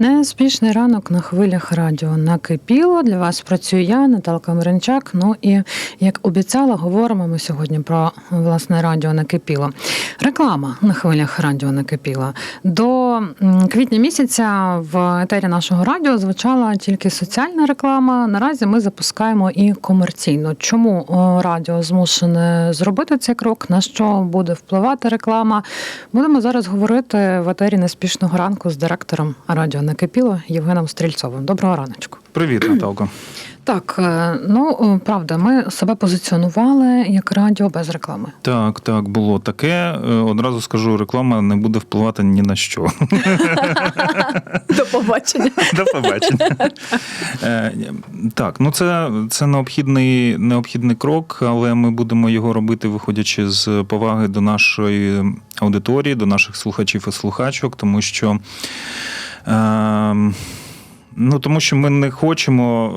Неспішний ранок на хвилях радіо накипіло. Для вас працюю я, Наталка Миренчак. Ну і як обіцяла, говоримо ми сьогодні про власне радіо накипіло. Реклама на хвилях радіо накипіло. До квітня місяця в етері нашого радіо звучала тільки соціальна реклама. Наразі ми запускаємо і комерційну. Чому радіо змушене зробити цей крок? На що буде впливати реклама? Будемо зараз говорити в етері неспішного ранку з директором радіо накипіло Євгеном Стрільцовим. Доброго раночку. Привіт, Наталко. Так, е, ну е, правда, ми себе позиціонували як радіо без реклами. Так, так, було таке. Е, Одразу скажу, реклама не буде впливати ні на що. До побачення. До побачення. Так, ну це, це необхідний, необхідний крок, але ми будемо його робити, виходячи з поваги до нашої аудиторії, до наших слухачів і слухачок, тому що. Е, Ну, тому що ми не хочемо.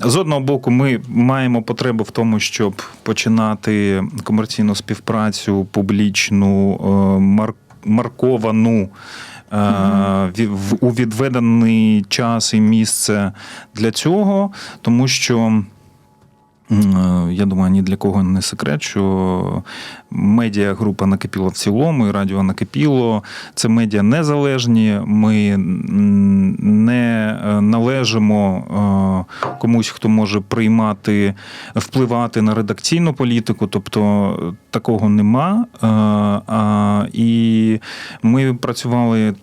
З одного боку, ми маємо потребу в тому, щоб починати комерційну співпрацю, публічну, е, мар- марковану. е, в- У відведений час і місце для цього, тому що я думаю, ні для кого не секрет, що медіагрупа накипіло в цілому, і радіо накипіло. Це медіа незалежні. Ми не е, належимо е, комусь, хто може приймати, впливати на редакційну політику, тобто е, такого нема. Е, І ми працювали.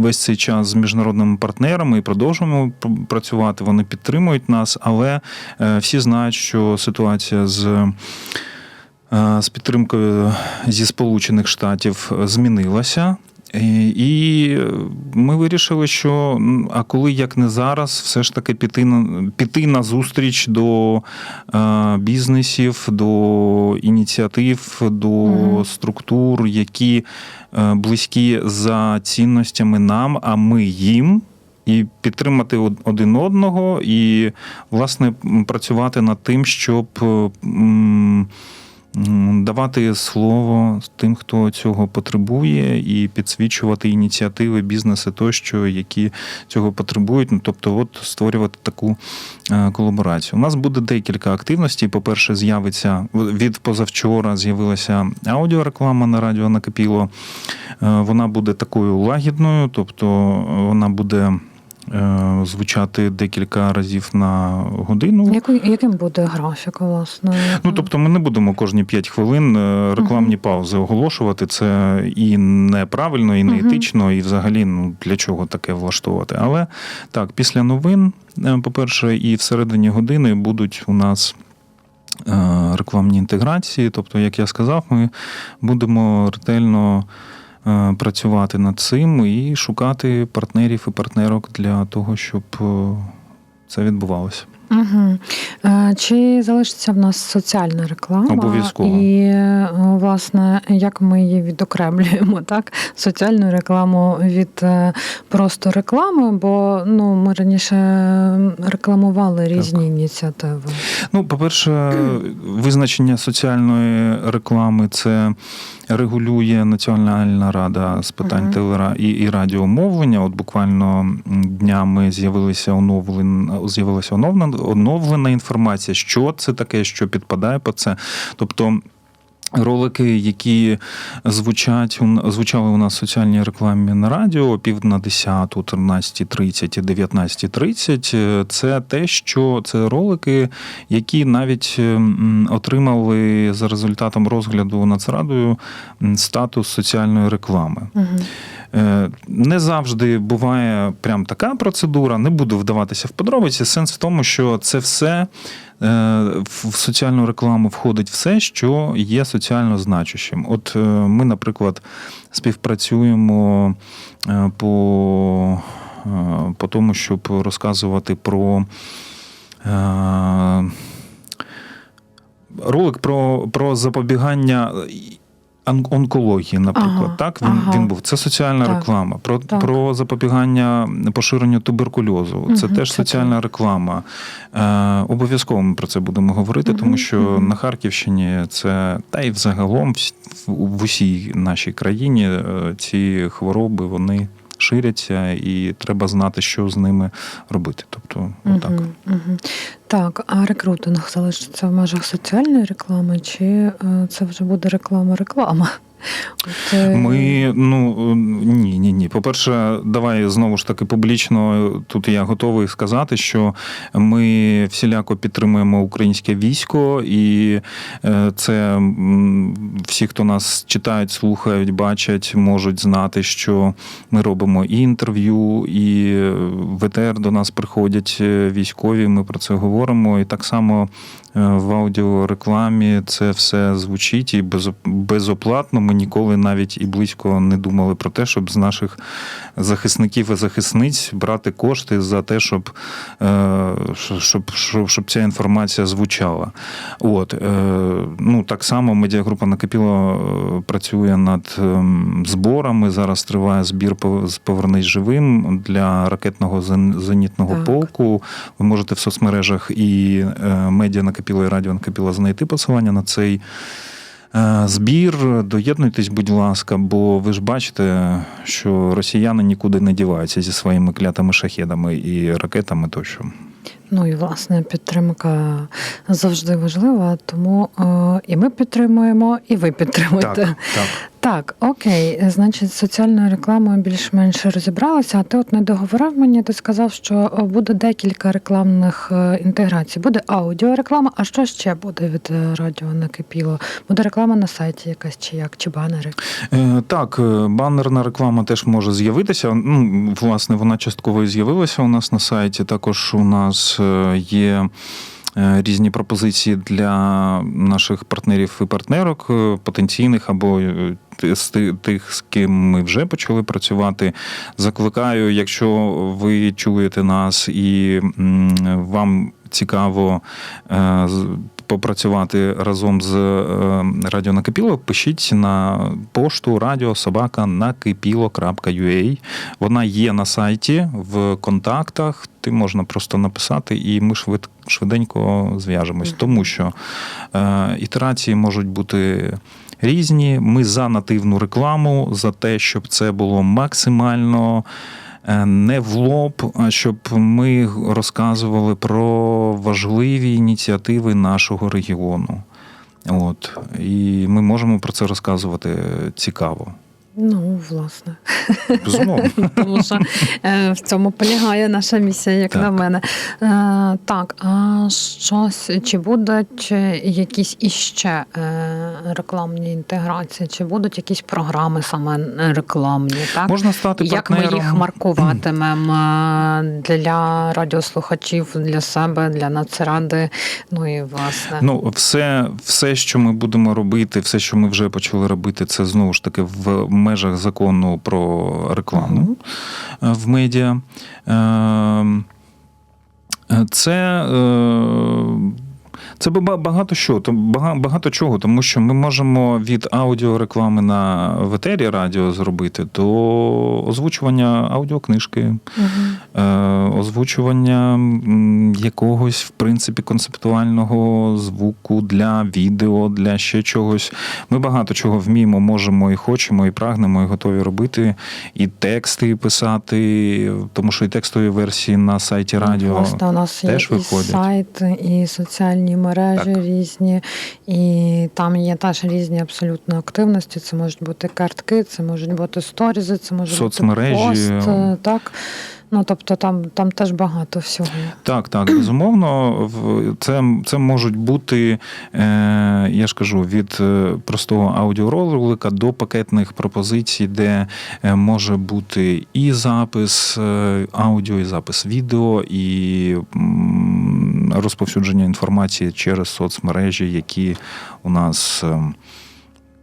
Весь цей час з міжнародними партнерами і продовжуємо пр- працювати. Вони підтримують нас, але е, всі знають, що ситуація з, е, з підтримкою зі Сполучених Штатів змінилася. І і ми вирішили, що а коли як не зараз, все ж таки піти на піти на зустріч до е, бізнесів, до ініціатив, до структур, які е, близькі за цінностями нам, а ми їм. І підтримати один одного, і, власне, працювати над тим, щоб е, давати слово тим, хто цього потребує, і підсвічувати ініціативи, бізнеси тощо, які цього потребують. Ну, тобто, от створювати таку е, колаборацію. У нас буде декілька активностей. По-перше, з'явиться від позавчора з'явилася аудіореклама на радіо накипіло. Е, Вона буде такою лагідною, тобто вона буде. Е, Звучати декілька разів на годину. Який, яким буде графік, власне? Ну тобто, ми не будемо кожні 5 хвилин е, рекламні паузи оголошувати. Це і неправильно, і неетично, і взагалі ну для чого таке влаштовувати. Але так, після новин, е, по-перше, і всередині години будуть у нас. Рекламні інтеграції, тобто, як я сказав, ми будемо ретельно працювати над цим і шукати партнерів і партнерок для того, щоб е, це відбувалося. Угу. Чи залишиться в нас соціальна реклама? Обов'язково. І, е, власне, як ми її відокремлюємо, так? Соціальну рекламу від е, просто реклами, бо ну, ми раніше рекламували різні ініціативи. Ну, по-перше, визначення соціальної реклами це регулює Національна рада з питань Мгм. телера і, і радіомовлення. От буквально днями з'явилися оновлен, з'явилася оновлена, оновлена інформація, що це таке, що підпадає по це. Тобто. Ролики, які звучать звучали у нас в соціальній рекламі на радіо пів на 10, 13.30 і 19.30, е, це те, що це ролики, які навіть отримали за результатом розгляду Нацрадою статус соціальної реклами. Угу. Е, Не завжди буває прям така процедура. Не буду вдаватися в подробиці. Сенс в тому, що це все е, в соціальну рекламу входить все, що є соціально значущим. От е, ми, наприклад, співпрацюємо по, по тому, щоб розказувати про. Ролик про, про запобігання ан- онкології, наприклад. Ага, так, він, ага. він був. Це соціальна Так, реклама. Про, так. про запобігання поширенню туберкульозу. Це угу, теж це соціальна реклама. Е, обов'язково ми про це будемо говорити, тому що угу. на Харківщині це та й взагалом в, в усій нашій країні е, ці хвороби вони ширяться, і треба знати, що з ними робити. Тобто, отак. Так, а рекрутинг залишиться в межах соціальної реклами, чи е, це вже буде реклама-реклама? Е, Ми ну ні, ні, ні. По-перше, давай знову ж таки публічно тут я готовий сказати, що ми всіляко підтримуємо українське військо, і е, це всі, хто нас читають, слухають, бачать, можуть знати, що ми робимо і інтерв'ю, і в ЕТР до нас приходять е, військові. Ми про це говоримо. І так само е, в аудіорекламі це все звучить і без, безоплатно. Ми ніколи навіть і близько не думали про те, щоб з наших захисників і захисниць брати кошти за те, щоб, е, щоб, щоб, щоб ця інформація звучала. От, е, ну, так само медіагрупа накипіло е, працює над ем, зборами. Зараз триває збір з Повернись живим для ракетного зенітного Так. полку. Ви можете в соцмережах і медіа накипіло, і радіо накипіло знайти посилання на цей. Е, Збір, доєднуйтесь, будь ласка, бо ви ж бачите, що росіяни нікуди не діваються зі своїми клятими шахедами і ракетами тощо. Ну і власне підтримка завжди важлива, тому е, і ми підтримуємо, і ви підтримуєте. Так, так. Так, окей, значить, соціальною рекламою більш-менш розібралися. А ти от не договорив мені, ти сказав, що е, буде декілька рекламних е, інтеграцій. Буде аудіореклама, а що ще буде від е, радіо накипіло? Буде реклама на сайті якась чи як, чи банери? Так, банерна реклама теж може з'явитися. Ну, власне, вона частково і з'явилася у нас на сайті. Також у нас є. Е, Різні пропозиції для наших партнерів і партнерок, е, потенційних або е, з тих, з ким ми вже почали працювати. Закликаю, якщо ви чуєте нас і вам цікаво попрацювати разом з Радіо Накипіло, пишіть на пошту radiosobaka.nakipilo.ua. Вона є на сайті в контактах. Ти можна просто написати, і ми швид, швиденько зв'яжемось, тому що е, ітерації можуть бути. Різні, ми за нативну рекламу, за те, щоб це було максимально е, не в лоб, а щоб ми розказували про важливі ініціативи нашого регіону. От. І ми можемо про це розказувати цікаво. Ну, власне. Безумовно. Тому що е, в цьому полягає наша місія, як Так. на мене. Е, так, а щось чи будуть якісь іще е, рекламні інтеграції, чи будуть якісь програми саме рекламні? Так? Можна стати Як ми їх маркуватимемо для радіослухачів, для себе, для нацради? Ну і власне. Ну, все, все, що ми будемо робити, все, що ми вже почали робити, це знову ж таки в межах закону про рекламу е, в медіа. Е, Це. Це ба- багато що, то багато чого, тому що ми можемо від аудіореклами на ветері радіо зробити до озвучування аудіокнижки, е, озвучування якогось, в принципі, концептуального звуку для відео, для ще чогось. Ми багато чого вміємо, можемо і хочемо, і прагнемо, і готові робити, і тексти писати, тому що і текстові версії на сайті радіо. Власне, у нас є теж і сайт, і соціальні мережі Так. різні, і там є теж різні абсолютно активності. Це можуть бути картки, це можуть бути сторізи, це може Соцмережі. бути пост. е, Так. Ну, тобто там, там теж багато всього. Так, так, безумовно, це, це можуть бути, е, я ж кажу, від е, простого аудіоролика до пакетних пропозицій, де е, може бути і запис аудіо, і запис відео, і розповсюдження інформації через соцмережі, які у нас. е,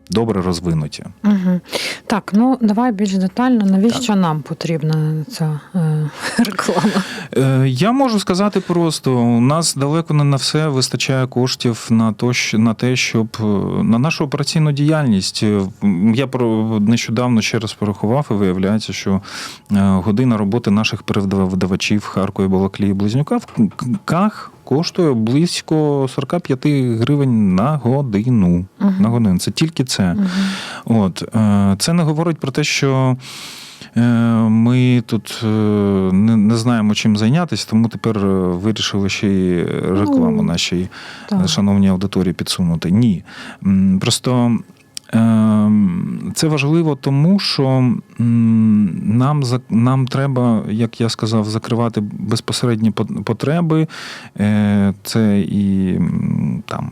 добре розвинуті. Угу. Так, ну давай більш детально, навіщо нам потрібна ця е, реклама? Е, Я можу сказати просто: у нас далеко не на все вистачає коштів на то, на те, щоб е, на нашу операційну діяльність. Е, Я про нещодавно ще раз порахував, і виявляється, що е, година роботи наших перевидавачів в Харкові, Балаклії, Близнюка в Ках коштує близько 45 гривень на годину. Мгм. На годину. Це тільки це. Угу. От е, це не говорить про те, що. е, Ми тут е, не, знаємо чим зайнятися, тому тепер вирішили ще й рекламу Ну, нашій Так. шановній аудиторії підсунути. Ні. Просто це важливо тому, що нам, нам треба, як я сказав, закривати безпосередні потреби. Е, Це і там.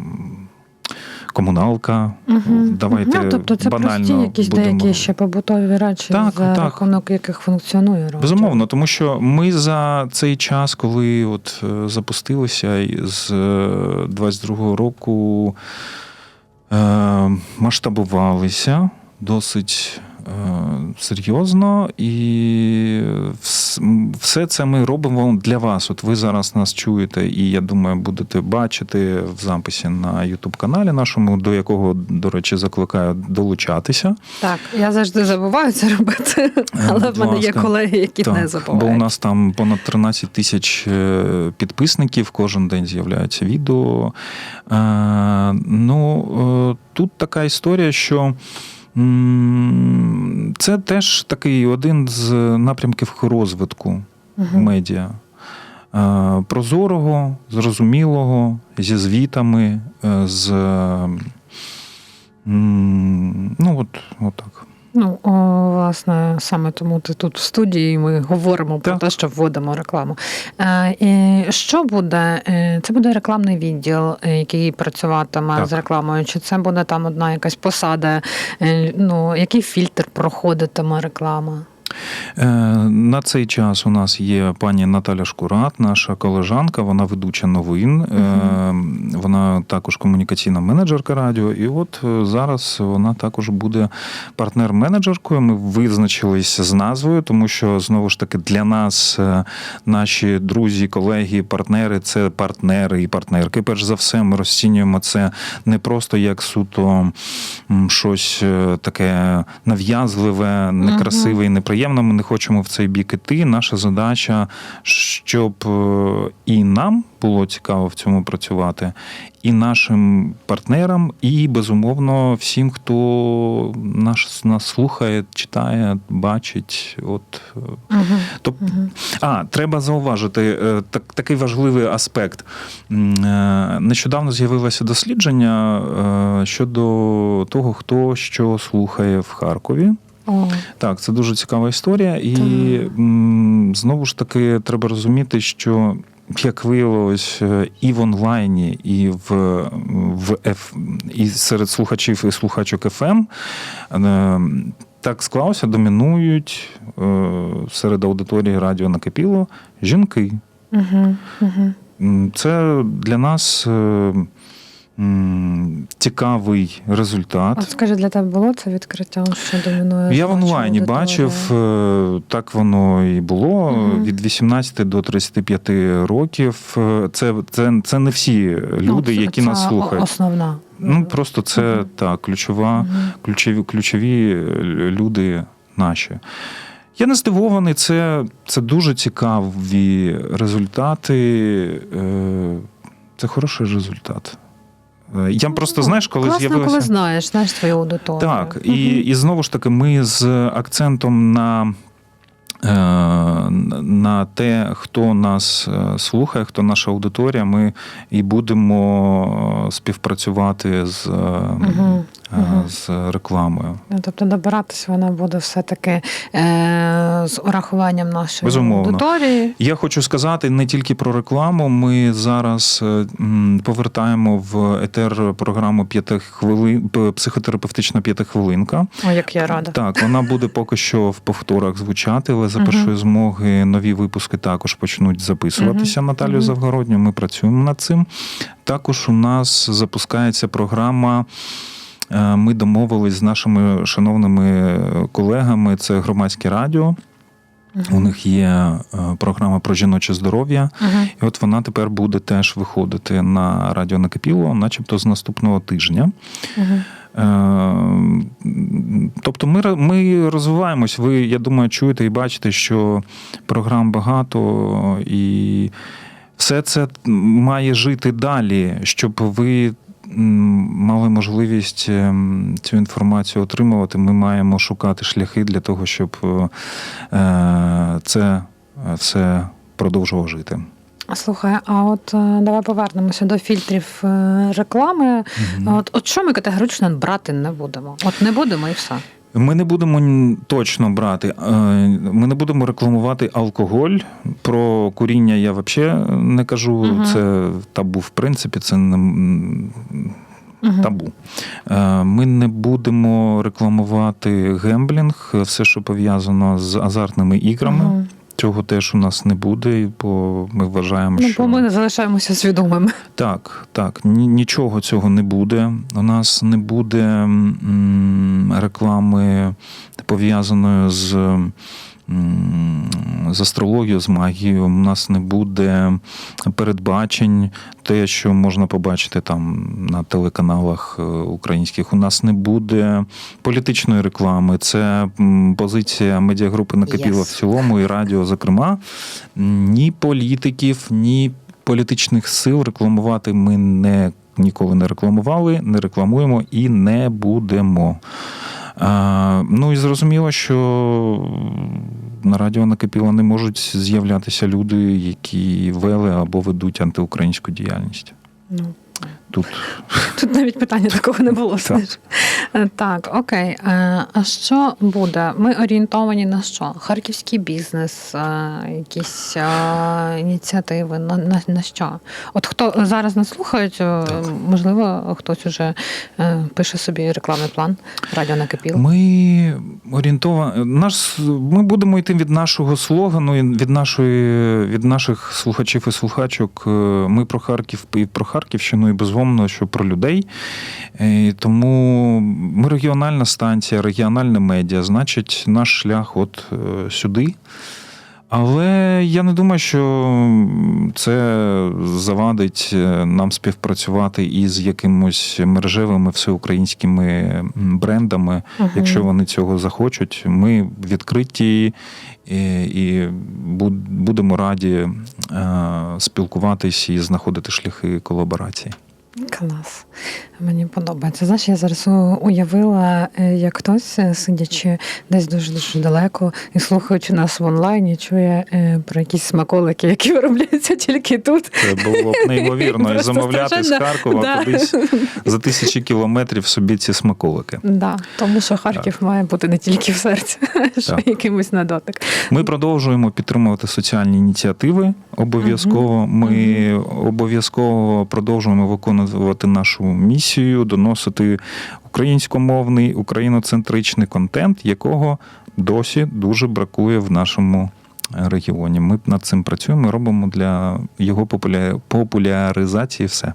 Комуналка, Мгм. давайте ну, тобто це банально прості якісь будемо... деякі ще побутові речі, Так, за так. рахунок яких функціонує радіо. Безумовно, тому що ми за цей час, коли от е, запустилися з е, 22-го року, е, масштабувалися досить е, серйозно, і все це ми робимо для вас. От ви зараз нас чуєте, і я думаю, будете бачити в записі на youtube каналі нашому, до якого, до речі, закликаю долучатися. Так, я завжди забуваю це робити, але в мене є колеги, які не Так, забувають. бо у нас там понад 13 тисяч е, підписників, кожен день з'являється відео. Е, Ну, е, тут така історія, що. Це теж такий один з напрямків розвитку угу. медіа. Прозорого, зрозумілого, зі звітами, е, з. Ну, от, от так. Ну, о, власне, саме тому ти тут в студії, ми говоримо про те, що вводимо рекламу. Е, і що буде? Е, Це буде рекламний відділ, е, який працюватиме Так. з рекламою, чи це буде там одна якась посада? Ну, який фільтр проходитиме реклама? Е, На цей час у нас є пані Наталя Шкурат, наша колежанка, вона ведуча новин. Е, Вона також комунікаційна менеджерка радіо. І от е, зараз вона також буде партнер-менеджеркою. Ми визначились з назвою, тому що знову ж таки для нас наші друзі, колеги, партнери це партнери і партнерки. Перш за все, ми розцінюємо це не просто як суто щось таке нав'язливе, некрасиве і неприємне. Ми не хочемо в цей бік іти. Наша задача, щоб е, і нам було цікаво в цьому працювати, і нашим партнерам, і безумовно всім, хто наш нас слухає, читає, бачить. От Угу. Тобто, Угу. а, треба зауважити е, так, такий важливий аспект. Нещодавно з'явилося дослідження щодо того, хто що слухає в Харкові. О, Так, це дуже цікава історія, і Так. знову ж таки треба розуміти, що. Як виявилось, е, і в онлайні, і в, в F, і серед слухачів і слухачок FM е, так склалося, домінують е, серед аудиторії радіо накипіло жінки. угу. Угу. Це для нас цікавий результат. От скажи, для тебе було це відкриття, що домінує? Я в онлайні бачив, е, так воно і було Мгм. від 18 до 35 років. Е, Це, це, це не всі люди, Ну, які це нас слухають. Основна. Ну просто це Мгм. так, ключова, Мгм. ключові, ключові е, люди наші. Я не здивований, це, це дуже цікаві результати. Це хороший результат. Е, Я просто, знаєш, коли Ну, Класно, з'явилося. коли знаєш, знаєш свою аудиторію. Так, і, і знову ж таки, ми з акцентом на. е, На те, хто нас е, слухає, хто наша аудиторія, ми і будемо співпрацювати з, е, Е, з рекламою. Ну, Тобто добиратись вона буде все-таки е, з урахуванням нашої Безумовно. аудиторії. Я хочу сказати не тільки про рекламу. Ми зараз е, повертаємо в етер програму п'яти хвилин психотерапевтична п'ятихвилинка. О, як я рада. Так, вона буде поки що в повторах звучати, але за першої змоги нові випуски також почнуть записуватися. Наталію. Завгородню. Ми працюємо над цим. Також у нас запускається програма Ми домовились з нашими шановними колегами. Це громадське радіо. У них є е, програма про жіноче здоров'я, Мгм. і от вона тепер буде теж виходити на радіо Накипіло, начебто з наступного тижня. Е, Тобто ми, ми розвиваємось. Ви, я думаю, чуєте і бачите, що програм багато, і все це має жити далі, щоб ви мали можливість ем, цю інформацію отримувати. Ми маємо шукати шляхи для того, щоб е, це все продовжувало жити. Слухай, а от е, давай повернемося до фільтрів е, реклами. От, от що ми категорично брати не будемо? От не будемо і все. Ми не будемо точно брати. е, Ми не будемо рекламувати алкоголь. Про куріння я взагалі не кажу. Мгм. Це табу, в принципі, це не. Табу. Е, Ми не будемо рекламувати гемблінг, все, що пов'язано з азартними іграми. Мгм. Цього теж у нас не буде, бо ми вважаємо, Ну, що бо ми не залишаємося свідомими. так, так, нічого цього не буде. У нас не буде реклами пов'язаної з, з астрологією, з магією. У нас не буде передбачень, те, що можна побачити там на телеканалах е, українських. У нас не буде політичної реклами. Це позиція медіагрупи накипіла Yes. в цілому і радіо, зокрема. Ні політиків, ні політичних сил рекламувати ми не ніколи не рекламували, не рекламуємо і не будемо. Ну і зрозуміло, що на радіо накипіло не можуть з'являтися люди, які вели або ведуть антиукраїнську діяльність. Ну, Тут Тут навіть питання такого не було. знаєш. Е, Так, окей. Е, А що буде? Ми орієнтовані на що? Харківський бізнес, е, якісь ініціативи, на, на, на що? От хто зараз нас слухають, можливо, хтось уже пише собі рекламний план радіо накипіло. Ми орієнтовані. Наш ми будемо йти від нашого слогану, від нашої від наших слухачів і слухачок. Ми про Харків і про Харківщину, і безумовно, що про людей. Тому ми регіональна станція, регіональне медіа, значить, наш шлях от е, сюди. Але я не думаю, що це завадить е, нам співпрацювати із якимось мережевими всеукраїнськими брендами, Мгм. якщо вони цього захочуть. Ми відкриті і, і будемо раді е, спілкуватись і знаходити шляхи колаборації. Клас. Мені подобається. Знаєш, я зараз уявила, е, як хтось, е, сидячи десь дуже дуже далеко і слухаючи нас в онлайні, чує е, про якісь смаколики, які виробляються тільки тут. Це було б неймовірно. І замовляти з. Харкова Да. кудись за тисячі кілометрів собі ці смаколики. Да, тому що Харків має бути не тільки в серці, ще якимось на дотик. Ми продовжуємо підтримувати соціальні ініціативи. Обов'язково ми обов'язково продовжуємо виконувати нашу місію, доносити українськомовний, україноцентричний контент, якого досі дуже бракує в нашому регіоні. Ми над цим працюємо, робимо для його популяризації все.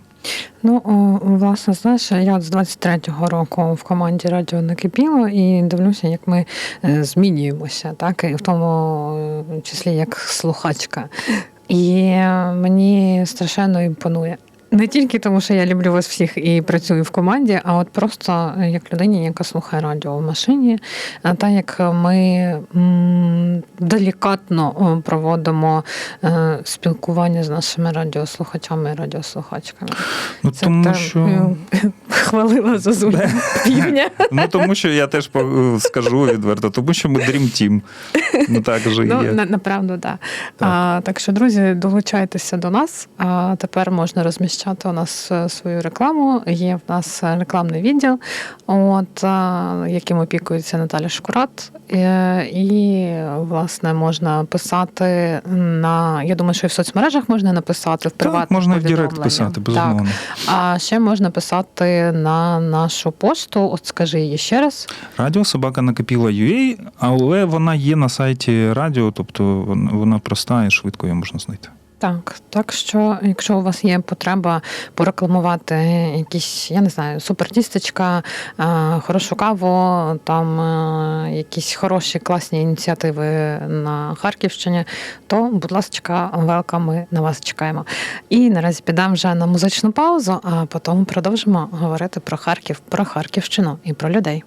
Ну, власне, знаєш, я з 23-го року в команді Радіо накипіло і дивлюся, як ми е, змінюємося, так, і в тому е, числі як слухачка. І е, мені страшенно імпонує. Не тільки тому, що я люблю вас всіх і працюю в команді, а от просто е, як людині, яка слухає радіо в машині, а та як ми делікатно проводимо е, спілкування з нашими радіослухачами і радіослухачками. Ну Це тому та, що е, хвалила Зозуля півня. ну тому що я теж скажу відверто, тому що ми Dream Team. Ну так же Ну, є. направду, да. Так. А, так що, друзі, долучайтеся до нас. А тепер можна розміщати у нас е, свою рекламу. Є в нас е, рекламний відділ, от, яким опікується Наталя Шкурат. Е, І, власне, можна писати на. Я думаю, що і в соцмережах можна написати в приватних Так, можна в Директ писати, Так. безумовно. А ще можна писати на нашу пошту. От скажи її ще раз. Радіо собака накипіла UA, але вона є на сайті радіо, тобто вона проста і швидко її можна знайти. Так, так що, якщо у вас є потреба порекламувати якісь, я не знаю, супертістечка, е, хорошу каву, там е, якісь хороші класні ініціативи на Харківщині, то, будь ласка, велка, ми на вас чекаємо. І наразі підемо вже на музичну паузу, а потім продовжимо говорити про Харків, про Харківщину і про людей.